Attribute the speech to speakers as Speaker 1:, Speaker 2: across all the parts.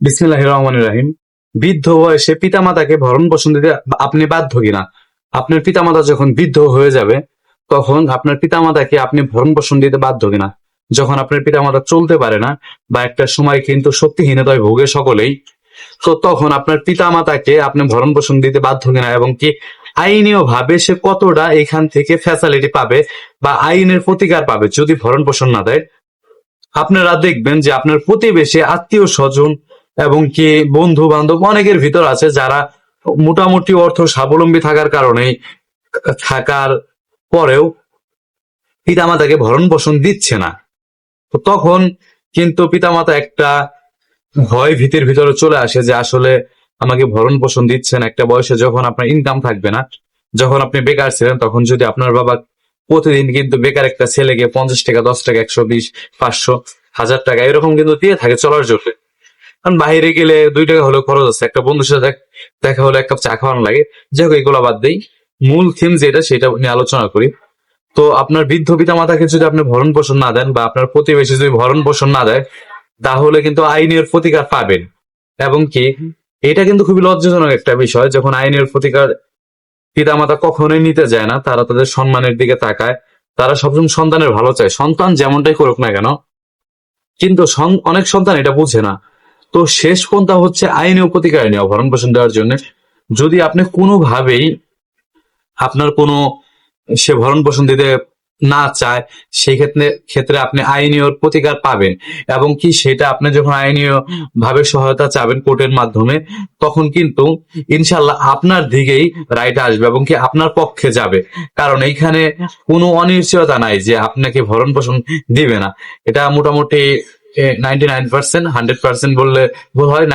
Speaker 1: বিসমিল্লাহ রহমান রাহিম। বৃদ্ধ বয়সে পিতামাতাকে ভরণ পোষণ দিতে আপনি বাধ্য কিনা? আপনার পিতামাতা যখন বৃদ্ধ হয়ে যাবে, তখন আপনার পিতামাতাকে আপনি ভরণ পোষণ দিতে বাধ্য কিনা? যখন আপনার পিতামাতা চলতে পারে না, বা একটা সময় কিন্তু শক্তিহীনতায় ভোগে সকলেই, তো তখন আপনার পিতামাতাকে আপনি ভরণ পোষণ দিতে বাধ্য কিনা এবং কি আইনীয় ভাবে সে কতটা এখান থেকে ফ্যাসিলিটি পাবে বা আইনের প্রতিকার পাবে যদি ভরণ পোষণ না দেয়? আপনারা দেখবেন যে আপনার প্রতিবেশী আত্মীয় স্বজন এবং কি বন্ধু বান্ধব অনেকের ভিতর আছে যারা মোটামুটি অর্থ স্বাবলম্বী থাকার কারণে থাকার পরেও পিতামাতাকে ভরণ পোষণ দিচ্ছে না। তো তখন কিন্তু পিতামাতা একটা ভয় ভীতির ভিতরে চলে আসে যে আসলে আমাকে ভরণ পোষণ দিচ্ছেন একটা বয়সে যখন আপনার ইনকাম থাকবে না, যখন আপনি বেকার ছিলেন তখন যদি আপনার বাবা প্রতিদিন কিন্তু বেকার একটা ছেলেকে পঞ্চাশ টাকা, দশ টাকা, একশো, বিশ, পাঁচশো, হাজার টাকা এরকম কিন্তু দিয়ে থাকে চলার জন্য। কারণ বাইরে গেলে দুই টাকা হলেও খরচ আছে। একটা বন্ধুর সাথে দেখা হলে এক কাপ চা খাওয়ানো লাগে। যাই হোক, এগুলো বাদ দেই। মূল থিম যেটা, সেটা নিয়ে আলোচনা করি। তো আপনার বৃদ্ধ পিতা মাতাকে যদি আপনি ভরণ পোষণ না দেন বা আপনার প্রতিবেশী যদি ভরণ পোষণ না দেয়, তাহলে কিন্তু আইনের প্রতিকার পাবেন। এবং কি, এটা কিন্তু খুবই লজ্জাজনক একটা বিষয়, যখন আইনের প্রতিকার পিতামাতা কখনোই নিতে যায় না, তারা তাদের সম্মানের দিকে তাকায়। তারা সবসময় সন্তানের ভালো চায়। সন্তান যেমনটাই করুক না কেন, কিন্তু অনেক সন্তান এটা বুঝে না। তো শেষ পন্থা হচ্ছে আইনীয় প্রতিকার নেওয়া ভরণ পোষণ দেওয়ার জন্য। যদি আপনি কোনোভাবেই আপনার কোনো সে ভরণ পোষণ দিতে না চায়, সেই ক্ষেত্রে ক্ষেত্রে আপনি আইনীয় প্রতিকার পাবেন। এবং কি সেটা আপনি যখন আইনীয় ভাবে সহায়তা চাবেন কোর্টের মাধ্যমে, তখন কিন্তু ইনশাল্লাহ আপনার দিকেই রাইট আসবে এবং কি আপনার পক্ষে যাবে। কারণ এইখানে কোনো অনিশ্চয়তা নাই যে আপনাকে ভরণ পোষণ দিবে না। এটা মোটামুটি বললে হয়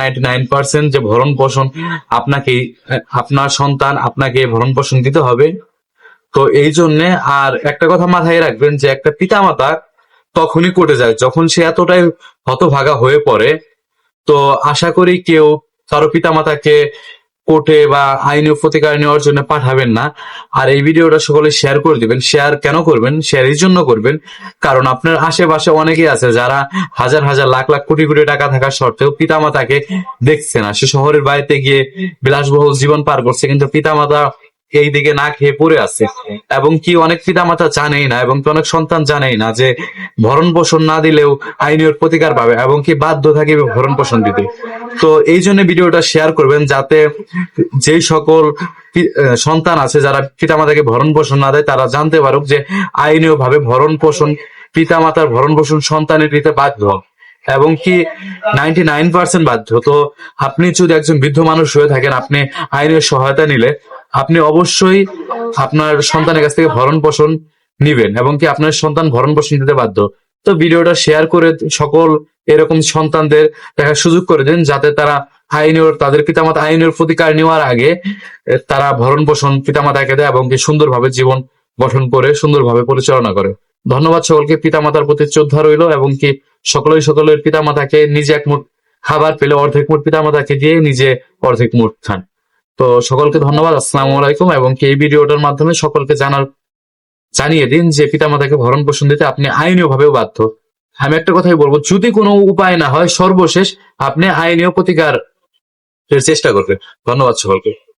Speaker 1: যে ভরণ পোষণ আপনাকে আপনার সন্তান আপনাকে ভরণ পোষণ দিতে হবে। তো এই জন্যে আর একটা কথা মাথায় রাখবেন যে একটা পিতামাতা তখনই কোর্টে যায়, যখন সে এতটাই হতভাগা হয়ে পড়ে। তো আশা করি কেউ কারও পিতামাতাকে কোর্টে বা আইনীয় প্রতিকার নেওয়ার জন্য পাঠাবেন না। আর এই ভিডিওটা সকলে শেয়ার করে দিবেন। শেয়ার কেন করবেন? শেয়ার এই জন্য করবেন। কারণ আপনার আশেপাশে অনেকেই আছে যারা হাজার হাজার, লাখ লাখ কোটি কোটি টাকা থাকা সত্ত্বেও পিতামাতাকে দেখছে না। সে শহরের বাড়িতে গিয়ে বিলাসবহুল জীবন পার করছে, কিন্তু পিতামাতা এই দিকে না খেয়ে পড়ে আছে। এবং কি অনেক পিতামাতা জানেই না এবং কি অনেক সন্তান জানেই না যে ভরণ পোষণ না দিলেও আইনের প্রতিকার পাবে এবং কি বাধ্য থাকিবে ভরণ পোষণ দিতে। তো এই জন্য ভিডিওটা শেয়ার করবেন যাতে যেই সকল সন্তান আছে যারা পিতামাতাকে ভরণ পোষণ না দেয়, তারা জানতে পারুক যে আইনীয় ভাবে ভরণ পোষণ, পিতামাতার ভরণ পোষণ সন্তানের দিতে বাধ্য। এবং কি নাইনটি নাইন পার্সেন্ট বাধ্য। তো আপনি যদি একজন বৃদ্ধ মানুষ হয়ে থাকেন, আপনি আইনের সহায়তা নিলে আপনি অবশ্যই আপনার সন্তানের কাছ থেকে ভরণ পোষণ নিবেন এবং কি আপনার সন্তান ভরণ পোষণ দিতে বাধ্য। তো ভিডিওটা শেয়ার করে সকল এরকম সন্তানদের দেখার সুযোগ করে দিন, যাতে তারা আইনের তাদের পিতামাতা আইনের প্রতিকার নেওয়ার আগে তারা ভরণ পোষণ পিতামাতাকে দেয় এবং সুন্দরভাবে জীবন গঠন করে, সুন্দরভাবে পরিচালনা করে। ধন্যবাদ সকলকে, পিতামাতার প্রতি শ্রদ্ধা রইল এবং কি সকলেই সকলের পিতামাতাকে নিজে এক মুঠ খাবার পেলে অর্ধেক মুঠ পিতামাতাকে দিয়ে নিজে অর্ধেক মুঠ খান। তো সকলকে ধন্যবাদ, আসসালামু আলাইকুম এবং কি এই ভিডিওটার মাধ্যমে সকলকে জানার জানিয়ে দিন যে পিতামাতাকে ভরণ পোষণ দিতে আপনি আইনীয় ভাবেও বাধ্য। আমি একটা কথাই বলব, যদি কোনো উপায় না হয়, সর্বশেষ আপনি আইনীয় প্রতিকার চেষ্টা করবেন। ধন্যবাদ সকলকে।